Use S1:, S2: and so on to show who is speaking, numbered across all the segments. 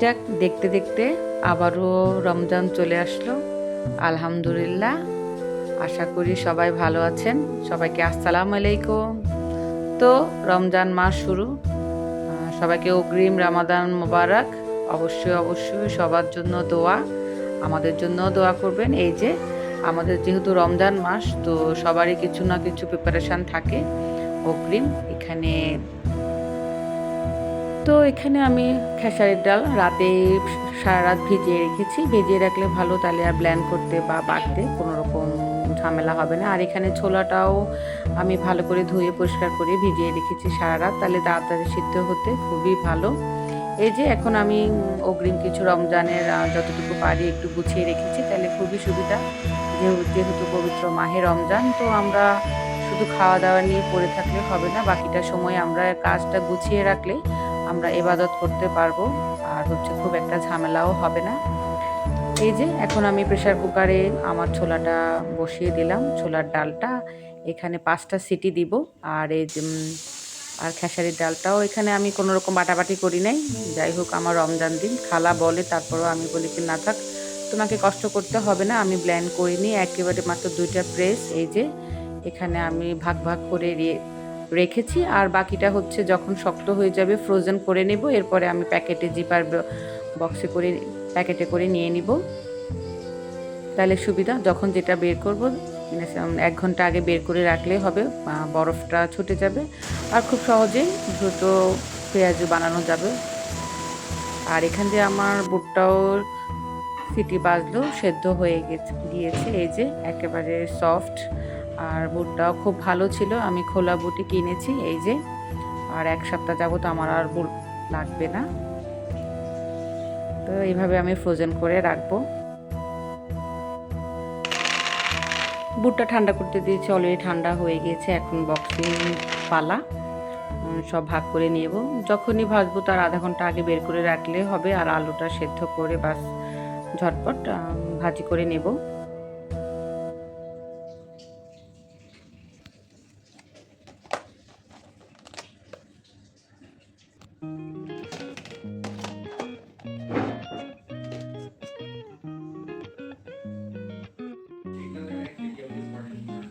S1: যাক, দেখতে দেখতে আবারও রমজান চলে আসলো। আলহামদুলিল্লাহ, আশা করি সবাই ভালো আছেন। সবাইকে আসসালামু আলাইকুম। তো রমজান মাস শুরু। সবাইকে অগ্রিম রামাদান মোবারক। অবশ্যই অবশ্যই সবার জন্য দোয়া, আমাদের জন্য দোয়া করবেন। এই যে, আমাদের যেহেতু রমজান মাস, তো সবারই কিছু না কিছু প্রিপারেশান থাকে অগ্রিম। এখানে তো এখানে আমি খেসারির ডাল রাতে সারা রাত ভিজিয়ে রেখেছি। ভিজিয়ে রাখলে ভালো, তাহলে আর ব্ল্যান্ড করতে বা বাটতে কোনো রকম ঝামেলা হবে না। আর এখানে ছোলাটাও আমি ভালো করে ধুয়ে পরিষ্কার করে ভিজিয়ে রেখেছি সারা রাত, তাহলে তাড়াতাড়ি সিদ্ধ হতে খুবই ভালো। এই যে এখন আমি অগ্রিম কিছু রমজানের যতটুকু পারি একটু গুছিয়ে রেখেছি, তাহলে খুবই সুবিধা। যেহেতু পবিত্র মাহে রমজান, তো আমরা শুধু খাওয়া দাওয়া নিয়ে পড়ে থাকলে হবে না, বাকিটা সময় আমরা কাজটা গুছিয়ে রাখলে আমরা এবাদত করতে পারব। আর হচ্ছে খুব একটা ঝামেলাও হবে না। এই যে এখন আমি প্রেশার কুকারে আমার ছোলাটা বসিয়ে দিলাম। ছোলার ডালটা এখানে পাঁচটা সিটি দিব। আর এই যে, আর খেসারির ডালটাও এখানে আমি কোনো রকম বাটাবাটি করি নাই। যাই হোক আমার রমজান দিন। খালা বলে তারপরেও আমি বলি কি না থাক তোমাকে কষ্ট করতে হবে না। আমি ব্ল্যান্ড করিনি একেবারে মাত্র দুইটা প্রেস এই যে এখানে আমি ভাগ ভাগ করে রেখেছি, আর বাকিটা হচ্ছে যখন শক্ত হয়ে যাবে ফ্রোজেন করে নেব, এরপরে আমি প্যাকেটে জিপার বক্সে করে প্যাকেটে করে নিয়ে নিব। তাহলে সুবিধা, যখন যেটা বের করব এক ঘণ্টা আগে বের করে রাখলে হবে বরফটা ছুটে যাবে। আর খুব সহজেই দ্রুত পেঁয়াজ বানানো যাবে। আর এখান দিয়ে আমার বুটটাও সিটি বাজলো, সেদ্ধ হয়ে গেছে, গিয়েছে, এই যে একেবারে সফট আর বুটটাও খুব ভালো ছিল। আমি খোলা বুটি কিনেছি, এই যে। আর এক সপ্তাহ যাবত আমার আর বুট লাগবে না। তো এইভাবে আমি ফ্রোজেন করে রাখব। বুটটা ঠান্ডা করতে দিয়েছি অলরেডি ঠান্ডা হয়ে গিয়েছে এখন বক্সিং পালা সব ভাগ করে নেব যখনই ভাজবো তার আধা ঘণ্টা আগে বের করে রাখলে হবে, আর আলুটা সেদ্ধ করে বাস ঝটপট ভাজি করে নেব।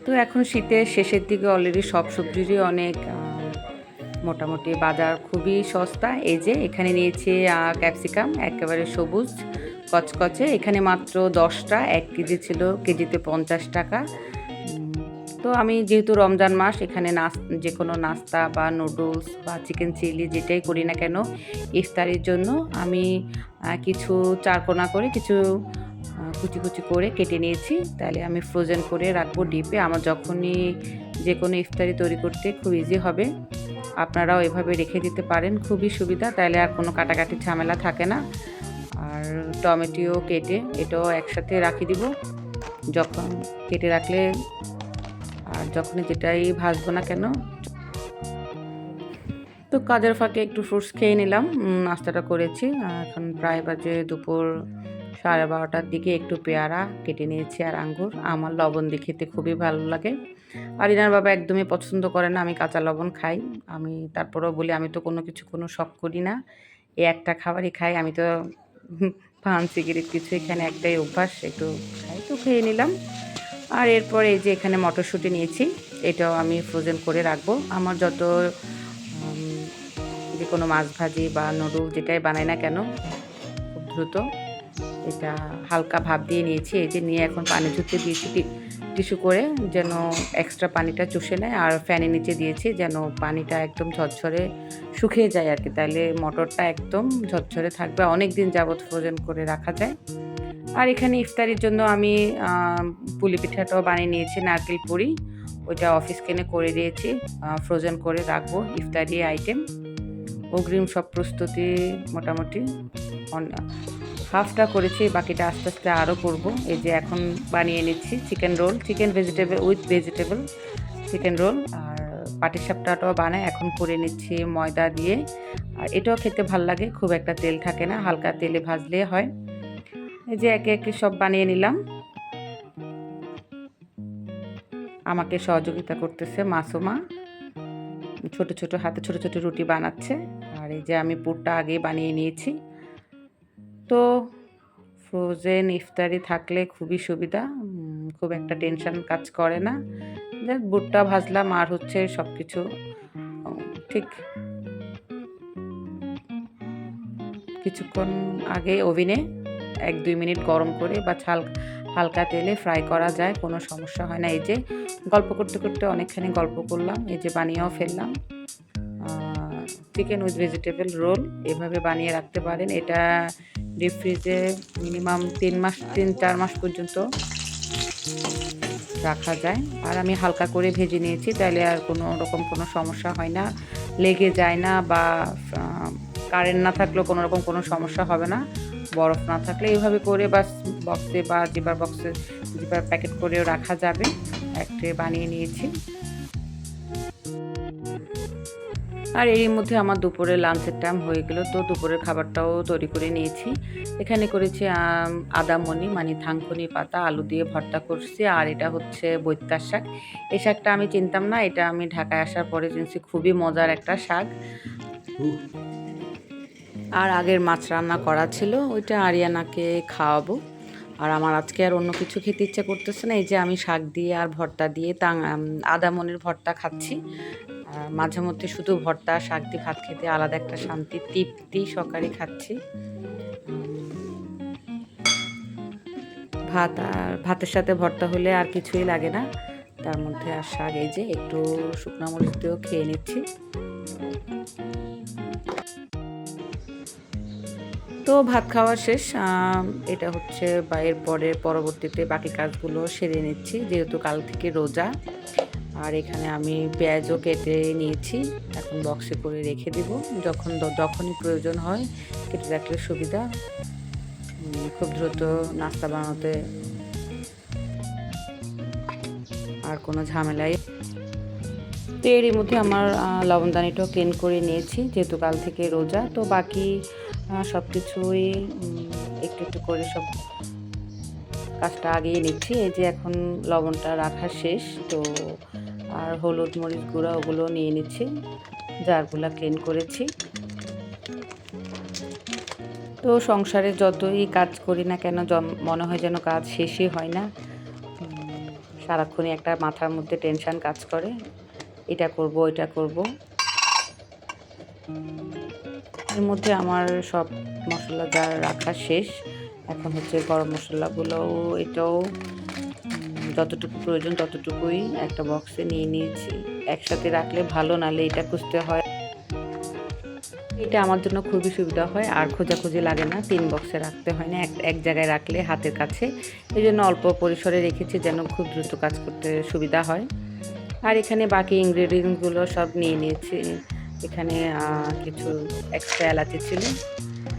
S1: তো এখন শীতের শেষের দিকে অলরেডি সব সবজিরই অনেক মোটামুটি বাজার খুবই সস্তা। এই যে এখানে নিয়েছি ক্যাপসিকাম একেবারে সবুজ, কচকচে। এখানে মাত্র দশটা, এক কেজি ছিল, কেজিতে পঞ্চাশ টাকা। তো আমি যেহেতু রমজান মাস, এখানে নাস যে কোনো নাস্তা বা নুডলস বা চিকেন চিলি যেটাই করি না কেন, ইফতারির জন্য আমি কিছু চারকোনা করে কিছু কুচি কুচি করে কেটে নিয়েছি। তাহলে আমি ফ্রোজেন করে রাখব ডিপে। আমার যখনই যে কোনো ইফতারি তৈরি করতে খুব ইজি হবে। আপনারাও এভাবে রেখে দিতে পারেন, খুবই সুবিধা। তাহলে আর কোনো কাটাকাটি ঝামেলা থাকে না। আর টমেটো কেটে, এটাও একসাথে রাখি দিব। যখন কেটে রাখলে যখনই যেটাই ভাজবো না কেন, তো কাজের ফাঁকে একটু ফ্রুটস খেয়ে নিলাম। নাস্তাটা করেছি। এখন প্রায় বাজে দুপুর সাড়ে বারোটার দিকে একটু পেয়ারা কেটে নিয়েছি আর আঙ্গুর। আমার লবণ দিয়ে খেতে খুবই ভালো লাগে। আর ইনার বাবা একদমই পছন্দ করে না, আমি কাঁচা লবণ খাই। আমি তারপরেও বলি, আমি তো কোনো কিছু, কোনো শখ করি না। এই একটা খাবারই খাই, আমি তো পান সিগারেট কিছু এখানে একটাই অভ্যাস, একটু খাই, তো খেয়ে নিলাম। আর এরপরে এই যে এখানে মটরশুঁটি নিয়েছি, এটাও আমি ফ্রোজেন করে রাখব। আমার যত যে কোনো মাছ ভাজি বা নুডল যেটাই বানাই না কেন, খুব দ্রুত এটা হালকা ভাপ দিয়ে নিয়েছি। এই যে নিয়ে এখন পানি ঝুঁকে দিয়েছি টিস্যু করে, যেন এক্সট্রা পানিটা চুষে নেয়। আর ফ্যানের নিচে দিয়েছি যেন পানিটা একদম ঝরঝরে শুকিয়ে যায় আর কি। তাহলে মটরটা একদম ঝরঝরে থাকবে। অনেক দিন যাবত ফ্রোজেন করে রাখা যায়। আর এখানে ইফতারির জন্য আমি পুলি পিঠাটাও বানিয়ে নিয়েছি, নারকেল পুরি। ওইটা অফিস কেনে করে দিয়েছি। ফ্রোজেন করে রাখব ইফতারি আইটেম অগ্রিম সব প্রস্তুতি মোটামুটি হাফটা করেছি, বাকিটা আস্তে আস্তে আরও করব। এই যে এখন বানিয়ে নিচ্ছি chicken roll chicken vegetable with vegetable chicken roll আর পাটিসাপটাটাও বানায় এখন করে নিচ্ছি ময়দা দিয়ে। আর এটাও খেতে ভালো লাগে, খুব একটা তেল থাকে না, হালকা তেলে ভাজলে হয়। এই যে একে একে সব বানিয়ে নিলাম। আমাকে সহযোগিতা করতেছে মাসুমা। ছোট ছোট হাতে ছোট ছোট রুটি বানাচ্ছে। আর এই যে আমি পুরটা আগে বানিয়ে নিয়েছি। তো ফ্রোজেন ইফতারি থাকলে খুবই সুবিধা। খুব একটা টেনশন কাজ করে না। জাস্ট বুটটা ভাজলাম আর হচ্ছে সব কিছু ঠিক। কিছুক্ষণ আগে ওভেনে এক দুই মিনিট গরম করে বা ছাল, হালকা তেলে ফ্রাই করা যায়, কোনো সমস্যা হয় না। এই যে গল্প করতে করতে অনেকখানি গল্প করলাম, এই যে বানিয়েও ফেললাম। চিকেন উইথ ভেজিটেবল রোল এভাবে বানিয়ে রাখতে পারেন। এটা ডিপ ফ্রিজে মিনিমাম তিন মাস, তিন, চার মাস পর্যন্ত রাখা যায়। আর আমি হালকা করে ভেজে নিয়েছি তাহলে আর কোনো রকম কোনো সমস্যা হয় না, লেগে যায় না বা কারেন্ট না থাকলেও কোনো রকম কোনো সমস্যা হবে না। বরফ না থাকলে এইভাবে করে বা বক্সে বা জিপার বক্সে জিপার প্যাকেট করেও রাখা যাবে। একটা বানিয়ে নিয়েছি। আর এরই মধ্যে আমার দুপুরে লাঞ্চের টাইম হয়ে গেল। তো দুপুরের খাবারটাও তৈরি করে নিয়েছি। এখানে করেছি আদামনি মানে থানকুনি পাতা, আলু দিয়ে ভর্তা করছি। আর এটা হচ্ছে বৈত্যার শাক। এই শাকটা আমি চিনতাম না। এটা আমি ঢাকায় আসার পরে চিনছি, খুবই মজার একটা শাক। আর আগের মাছ রান্না করা ছিল, ওইটা আরিয়ানাকে খাওয়াবো। আর আমার আজকে আর অন্য কিছু খেতে ইচ্ছে করতেছে না, এই যে আমি শাক দিয়ে আর ভর্তা দিয়ে তাং আদামনির ভর্তা খাচ্ছি। মাঝে মধ্যে শুধু ভর্তা, শাক দিয়ে ভাত খেতে আলাদা একটা শান্তি, তৃপ্তি সকালে খাচ্ছি। ভাত আর ভাতের সাথে ভর্তা হলে আর কিছুই লাগে না, তার মধ্যে আর শাক, এই যে একটু শুকনো মরিচ দিয়েও খেয়ে নিচ্ছি। তো ভাত খাওয়া শেষ এটা হচ্ছে বা এরপরে পরবর্তীতে বাকি কাজগুলো সেরে নিচ্ছি, যেহেতু কাল থেকে রোজা। আর এখানে আমি পেঁয়াজও কেটে নিয়েছি, এখন বক্সে করে রেখে দিব, যখন যখনই প্রয়োজন হয়, কেটে রাখলে সুবিধা। খুব দ্রুত নাস্তা বানাতে আর কোনো ঝামেলাই। তো এরই মধ্যে আমার লবণদানিটাও ক্লিন করে নিয়েছি, যেহেতু কাল থেকে রোজা, তো বাকি সব কিছুই একটু একটু করে সব কাজটা আগিয়ে নিচ্ছি। এই যে এখন লবণটা রাখা শেষ, তো আর হলুদ মরিচ গুঁড়া ওগুলো নিয়ে নিচ্ছি, জারগুলা ক্লিন করেছি। তো সংসারে যতই কাজ করি না কেন মনে হয় যেন কাজ শেষই হয় না। সারাক্ষণই একটা মাথার মধ্যে টেনশন কাজ করে। এটা করব এটা করব। এর মধ্যে আমার সব মশলা যা রাখা শেষ, এখন হচ্ছে গরম মশলাগুলোও এটাও যতটুকু প্রয়োজন ততটুকুই একটা বক্সে নিয়ে নিয়েছি। একসাথে রাখলে ভালো নালে এটা খুঁজতে হয়। এটা আমার জন্য খুবই সুবিধা হয়, আর খোঁজাখুঁজি লাগে না, তিন বক্সে রাখতে হয় না, এক এক জায়গায় রাখলে হাতের কাছে। এই জন্য অল্প পরিসরে রেখেছি যেন খুব দ্রুত কাজ করতে সুবিধা হয়। আর এখানে বাকি ইনগ্রেডিয়েন্টসগুলো সব নিয়ে নিয়েছি। এখানে কিছু এক্সট্রা এলাচি ছিল।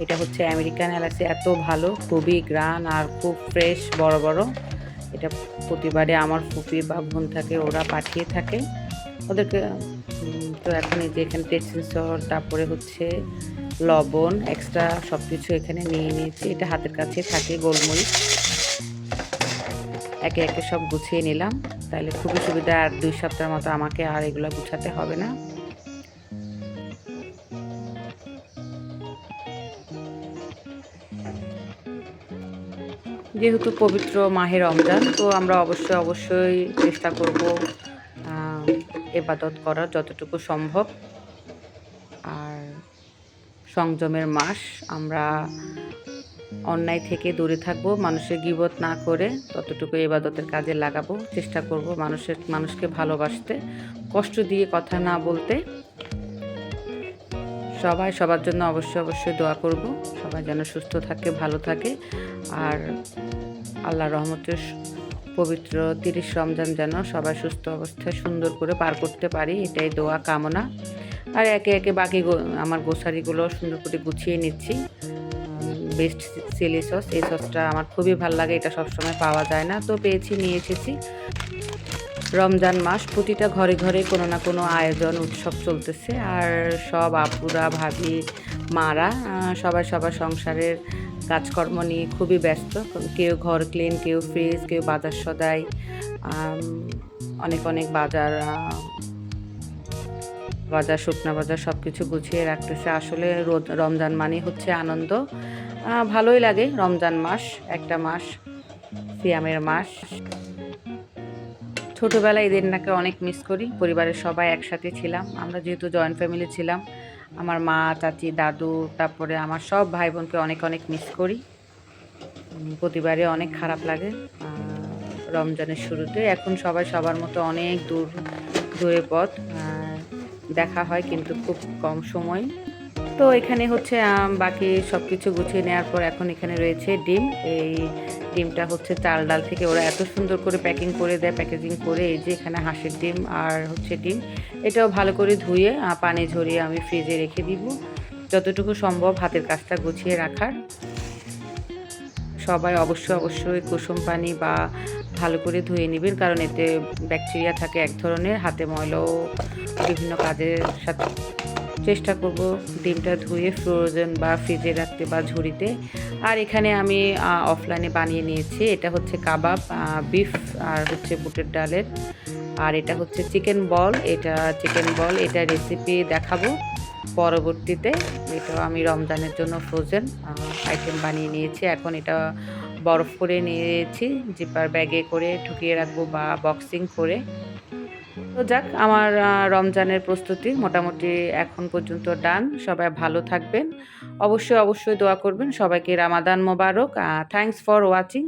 S1: এটা হচ্ছে আমেরিকান এলাচি, এত ভালো, খুবই গ্রান আর খুব ফ্রেশ বড় বড়। এটা প্রতিবারে আমার ফুপি বা বোন থাকে, ওরা পাঠিয়ে থাকে। ওদেরকে তো এখন এই যে এখানে টেস্ট সেন্সর তারপরে হচ্ছে লবণ এক্সট্রা সব কিছু এখানে নিয়ে নিয়েছি। এটা হাতের কাছে থাকে, গোলমরিচ। একে একে সব গুছিয়ে নিলাম। তাহলে খুবই সুবিধা, আর দুই সপ্তাহের মতো আমাকে আর এগুলো গুছাতে হবে না। যেহেতু পবিত্র মাহের রমজান, তো আমরা অবশ্যই অবশ্যই চেষ্টা করব এবাদত করার যতটুকু সম্ভব। আর সংযমের মাস আমরা অন্যায় থেকে দূরে থাকব, মানুষের গিবত না করে ততটুকু এবাদতের কাজে লাগাবো, চেষ্টা করব মানুষের, মানুষকে ভালোবাসতে, কষ্ট দিয়ে কথা না বলতে। সবাই, সবার জন্য অবশ্যই অবশ্যই দোয়া করব। সবাই যেন সুস্থ থাকে, ভালো থাকে। আর আল্লাহ রহমতের পবিত্র তিরিশ রমজান যেন সবাই সুস্থ অবস্থায় সুন্দর করে পার করতে পারি, এটাই দোয়া, কামনা। আর একে একে বাকি আমার গোসারিগুলো সুন্দর করে গুছিয়ে নিচ্ছি। বেস্ট চিলি সস, এই সসটা আমার খুবই ভালো লাগে, এটা সবসময় পাওয়া যায় না। তো পেয়েছি, নিয়ে এসেছি। রমজান মাস প্রতিটা ঘরে ঘরে কোনো না কোনো আয়োজন, উৎসব চলতেছে। আর সব আপুরা, ভাবি, মারা সবাই সবার সংসারের কাজকর্ম নিয়ে খুবই ব্যস্ত। কেউ ঘর ক্লিন কেউ ফ্রিজ কেউ বাজার সদাই। অনেক অনেক বাজার বাজার, শুকনা বাজার সব কিছু গুছিয়ে রাখতেছে। আসলে রমজান মানে হচ্ছে আনন্দ। ভালোই লাগে রমজান মাস, একটা মাস, সিয়ামের মাস। ছোটোবেলায় এদের নাকে অনেক মিস করি, পরিবারের সবাই একসাথে ছিলাম। আমরা যেহেতু জয়েন্ট ফ্যামিলি ছিলাম, আমার মা, চাচি, দাদু, তারপরে আমার সব ভাই বোনকে অনেক অনেক মিস করি। প্রতিবারে অনেক খারাপ লাগে রমজানের শুরুতে। এখন সবাই সবার মতো অনেক দূর, দূরে পথ দেখা হয় কিন্তু খুব কম সময়। তো এখানে হচ্ছে বাকি সব কিছু গুছিয়ে নেওয়ার পর এখন এখানে রয়েছে ডিম। এই ডিমটা হচ্ছে চাল ডাল থেকে ওরা এত সুন্দর করে প্যাকিং করে দেয়, প্যাকেজিং করে, এই যে এখানে হাঁসের ডিম আর হচ্ছে ডিম। এটাও ভালো করে ধুয়ে পানি ঝরিয়ে আমি ফ্রিজে রেখে দিব। যতটুকু সম্ভব হাতের কাজটা গুছিয়ে রাখার। সবাই অবশ্যই অবশ্যই কুসুম পানি বা ভালো করে ধুয়ে নেবেন কারণ এতে ব্যাকটেরিয়া থাকে এক ধরনের। হাতে ময়লাও বিভিন্ন কাজের সাথে চেষ্টা করব ডিমটা ধুয়ে ফ্রোজেন বা ফ্রিজে রাখতে বা ঝুড়িতে। আর এখানে আমি অফলাইনে বানিয়ে নিয়েছি। এটা হচ্ছে কাবাব বিফ আর হচ্ছে বুটের ডালের। আর এটা হচ্ছে চিকেন বল এটা চিকেন বল এটা রেসিপি দেখাবো পরবর্তীতে। এটাও আমি রমজানের জন্য ফ্রোজেন আইটেম বানিয়ে নিয়েছি। এখন এটা বরফ করে নিয়েছি, জিপার ব্যাগে করে ঢুকিয়ে রাখব বা বক্সিং করে। তো যাক, আমার রমজানের প্রস্তুতি মোটামুটি এখন পর্যন্ত ডান সবাই ভালো থাকবেন। অবশ্যই অবশ্যই দোয়া করবেন। সবাইকে রামাদান মোবারক। Thanks for watching